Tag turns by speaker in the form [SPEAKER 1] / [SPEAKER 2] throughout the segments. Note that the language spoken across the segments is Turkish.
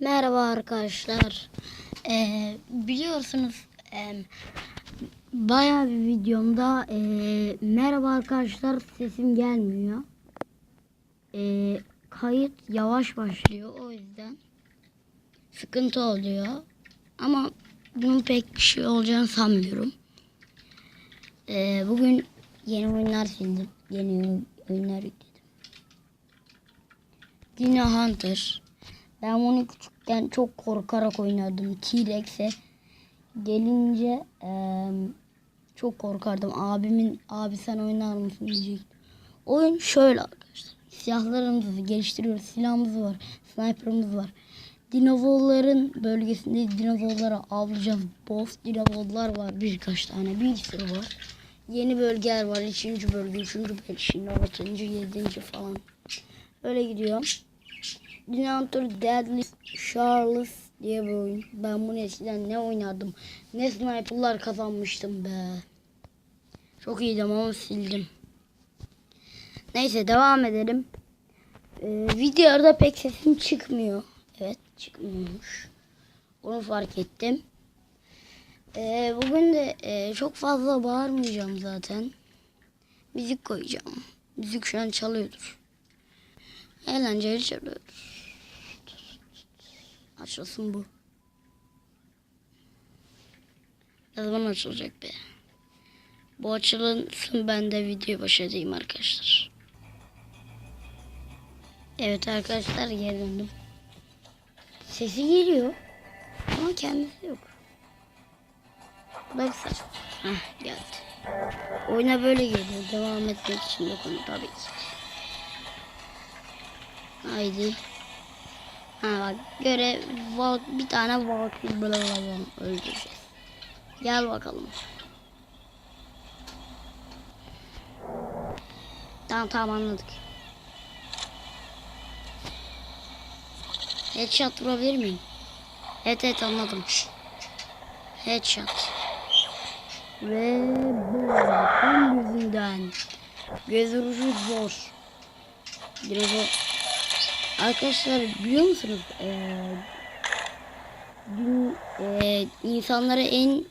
[SPEAKER 1] Merhaba arkadaşlar. Ee, biliyorsunuz e, bayağı bir videomda e, merhaba arkadaşlar sesim gelmiyor. E, kayıt yavaş başlıyor o yüzden sıkıntı oluyor. Ama bunun pek bir şey olacağını sanmıyorum. E, bugün yeni oyunlar sildim. Yeni oyunlar yükledim. Dino Hunter. Ben bunu küçükken çok korkarak oynardım. T-Rex'e gelince eee, çok korkardım. Abimin abi sen oynar mısın diyecektim. Oyun şöyle arkadaşlar. Silahlarımızı geliştiriyoruz. Silahımız var. Sniper'ımız var. Dinozorların bölgesinde dinozorları avlayacağız. Boss dinozorlar var birkaç tane. Bir sürü var. Yeni bölgeler var. Üçüncü bölge, üçüncü, beşinci, altıncı, yedinci falan. Öyle gidiyor. Dinosaur Deadly Charles diye bir oyun. Ben bunu eskiden ne oynardım. Ne sniperlar kazanmıştım be. Çok iyiydim ama sildim. Neyse devam edelim. Ee, videoda pek sesim çıkmıyor. Evet çıkmıyormuş. Onu fark ettim. Ee, bugün de e, çok fazla bağırmayacağım zaten. Müzik koyacağım. Müzik şu an çalıyordur. Eğlenceli çalıyordur. Açılsın bu. Ne zaman açılacak be? Bu açılınsın ben de video başlayayım arkadaşlar. Evet arkadaşlar geri döndüm. Sesi geliyor. Ama kendisi yok. Da kısa. Heh geldi. Oyuna böyle geliyor. Devam etmek için de konu tabii ki. Haydi. Ha bak göre bir tane valkür böyle öldüreceğiz. Gel bakalım. Tamam tamam anladık. Headshot vurabilir miyim? Evet evet anladım. Headshot. Ve bu yüzünden göz zor. O Arkadaşlar biliyor musunuz? Ee, ee, insanlara en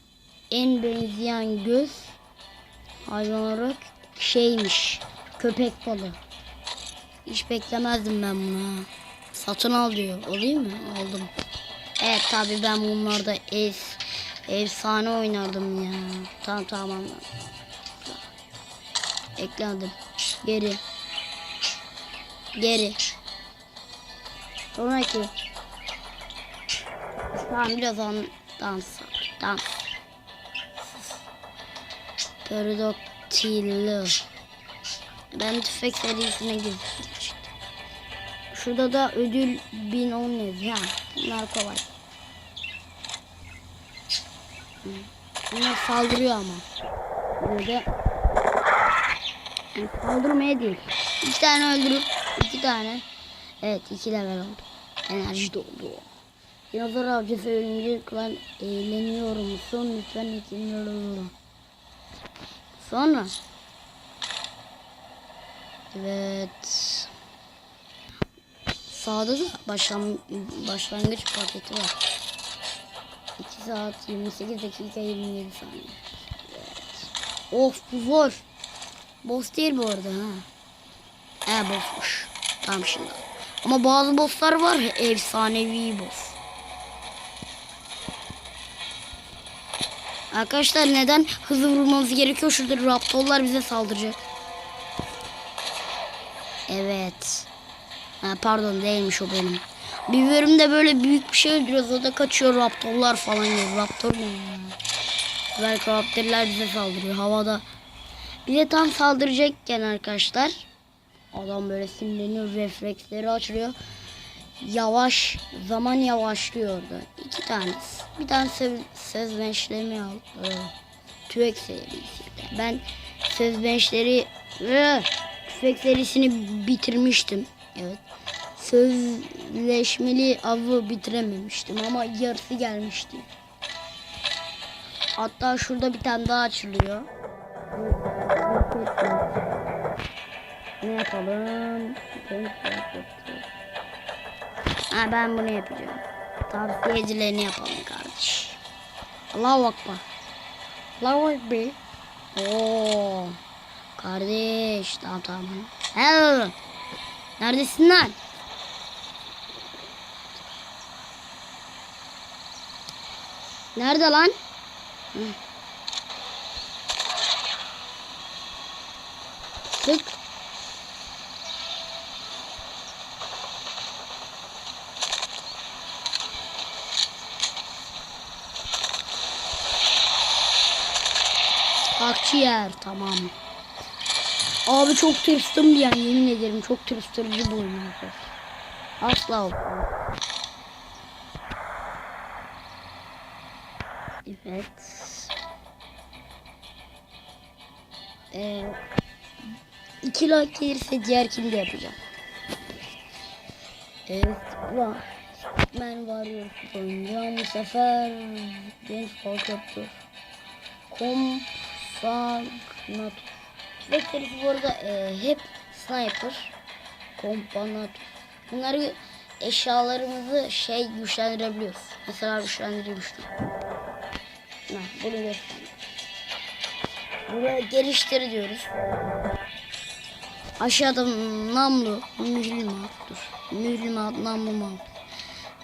[SPEAKER 1] en benzeyen göz hayvan olarak şeymiş. Köpek balığı. Hiç beklemezdim ben bunu. Satın al diyor. Alayım mı? Aldım. Evet tabi ben bunlarda es, efsane oynardım ya. Tamam tamam. Ekledim. Geri. Geri. Sonraki. Tamam biraz an dans. Dans. Pterodactyl. Ben tüfek serisine girdim. Şurada da ödül 1010 yazıyor. Bunlar kolay. Bunlar saldırıyor ama. Yani saldırmaya değil. İki tane öldürüp iki tane Evet iki level oldu. Enerji doldu. Dinozor avcısı ölünce klan eğleniyor musun? Lütfen olun. Sonra. Evet. Sağda da başlan başlangıç paketi var. 2 saat 28 dakika 27 saniye. Evet. Of bu zor. Boss değil bu arada ha. He bossmuş. Tamam şimdi. Ama bazı bosslar var ya, efsanevi boss. Arkadaşlar neden hızlı vurmamız gerekiyor? Şurada raptorlar bize saldıracak. Evet. Ha, pardon değilmiş o benim. Bir bölümde böyle büyük bir şey öldürüyoruz. O da kaçıyor raptorlar falan geliyor. Raptor ne ya? Belki raptorlar bize saldırıyor havada. Bir de tam saldıracakken arkadaşlar. Adam böyle sinirleniyor, refleksleri açılıyor. Yavaş, zaman yavaşlıyor orada. İki tanesi. Bir tane al. Ee, tüfek serisi. Ben sezbençleri ee, tüfek serisini bitirmiştim. Evet. Sözleşmeli avı bitirememiştim ama yarısı gelmişti. Hatta şurada bir tane daha açılıyor. Ne yapalım? Ha ben bunu yapacağım. tavsiyecilerini yapalım kardeş. Allahu Akbar. Allahu Ekber. Oo. Kardeş tamam tamam. Helal. Neredesin lan? Nerede lan? Hı. Tık. Akciğer tamam. Abi çok tırstım yani yemin ederim çok tırstırıcı bu oyun. Asla olmaz. Evet. Ee, iki like gelirse diğer kimi de yapacağım. Evet. Var. Ben varıyorum oynayacağım bu sefer. Genç halk yaptı. Kompagnator. Tüfekleri bu arada e, hep sniper. Kompagnator. Bunları eşyalarımızı şey güçlendirebiliyoruz. Mesela güçlendireyim şunu. Ha, bunu göster. Buraya geliştir diyoruz. Aşağıda namlu, mühimmat dur. Mühimmat, namlu mal.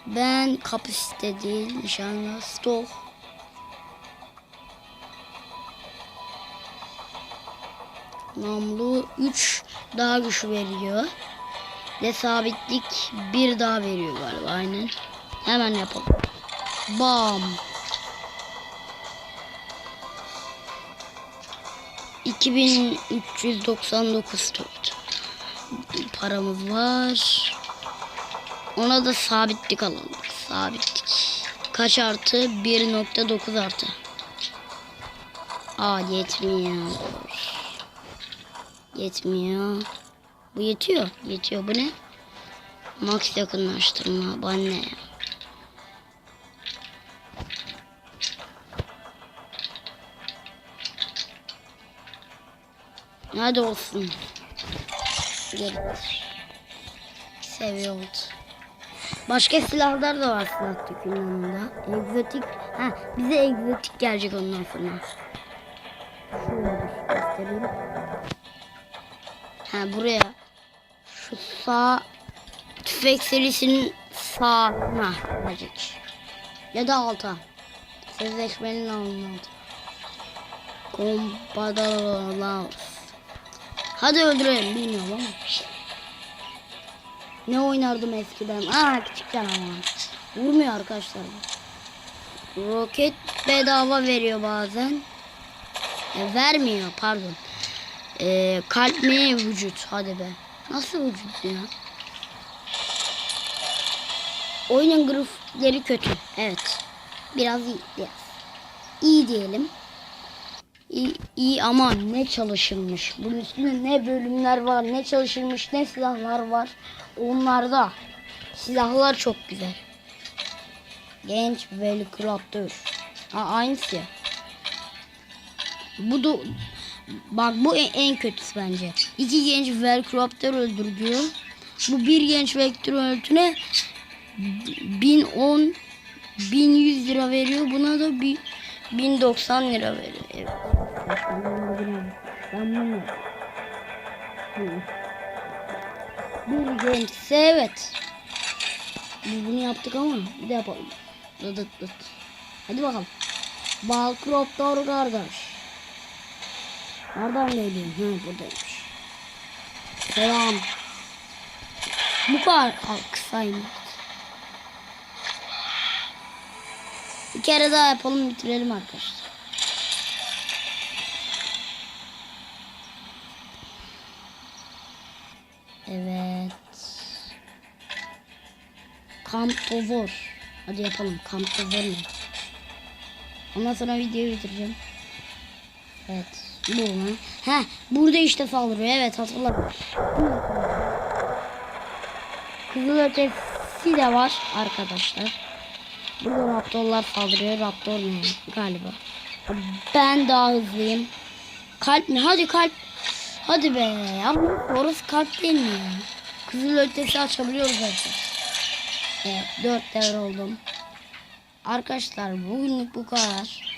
[SPEAKER 1] Ben kapasite değil, nişanga, stok. Namlu 3 daha güç veriyor. Ve sabitlik 1 daha veriyor galiba aynen. Hemen yapalım. Bam. 2399 tut. Paramız var. Ona da sabitlik alalım. Sabitlik. Kaç artı? 1.9 artı. Aa yetmiyor. Yetmiyor. Bu yetiyor. Yetiyor. Bu ne? Max yakınlaştırma. Bana ne? ya? Hadi olsun. Gelir. Seviye oldu. Başka silahlar da var silah tükünün yanında. Egzotik. Ha bize egzotik gelecek ondan sonra. Şöyle göstereyim. Ha buraya. Şu sağ tüfek serisinin sağına gelecek. Ya da alta. Sözleşmenin altına. Kompadalaus. Hadi öldürelim bilmiyorum ama. Ne oynardım eskiden? Aa küçükken ama. Vurmuyor arkadaşlar. Roket bedava veriyor bazen. E, vermiyor pardon. E, kalp mi vücut? Hadi be. Nasıl vücut ya? Oyunun grafikleri kötü. Evet. Biraz iyi. Biraz. İyi diyelim. İyi, iyi ama ne çalışılmış. Bunun üstünde ne bölümler var, ne çalışılmış, ne silahlar var. Onlarda silahlar çok güzel. Genç Velociraptor. Ha, aynısı. Bu da bak bu en, en kötüsü bence. İki genç Velociraptor öldürüyor. Bu bir genç Velociraptor öldüğüne 1010 1100 lira veriyor. Buna da bir 1090 lira veriyor. Evet. Ben bunu. Bir gençse evet. Biz bunu yaptık ama bir de yapalım. Dıt dıt dıt. Hadi bakalım. Balkroptor kardeş. Nereden geliyor? Hı buradaymış. Selam. Bu kadar kısaymış. Bir kere daha yapalım bitirelim arkadaşlar. Evet. Kamp Tovor. Hadi yapalım. Kamp Tovor ne? Ondan sonra videoyu bitireceğim. Evet. Bu mu? He, burada işte saldırıyor. Evet hatırladım. Kızıl ötesi de var arkadaşlar. Burada raptorlar saldırıyor. Raptor ne? Galiba. Ben daha hızlıyım. Kalp mi? Hadi kalp. Hadi be. Ama orası kalp değil mi? Kızıl ötesi açabiliyoruz zaten. Evet. Dört devre oldum. arkadaşlar bugünlük bu kadar.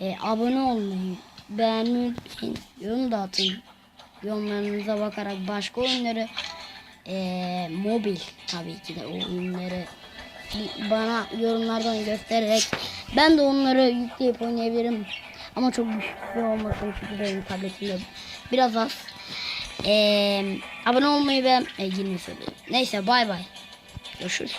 [SPEAKER 1] Ee, abone olmayı, beğenmeyi unutmayın. Yorum da atın. Yorumlarınıza bakarak başka oyunları ee, mobil tabii ki de oyunları bana yorumlardan göstererek ben de onları yükleyip oynayabilirim. Ama çok güçlü olmasın çünkü benim tabletimde biraz az. Ee, abone olmayı ve e, 20 söyleyeyim. Neyse bay bay. Görüşürüz.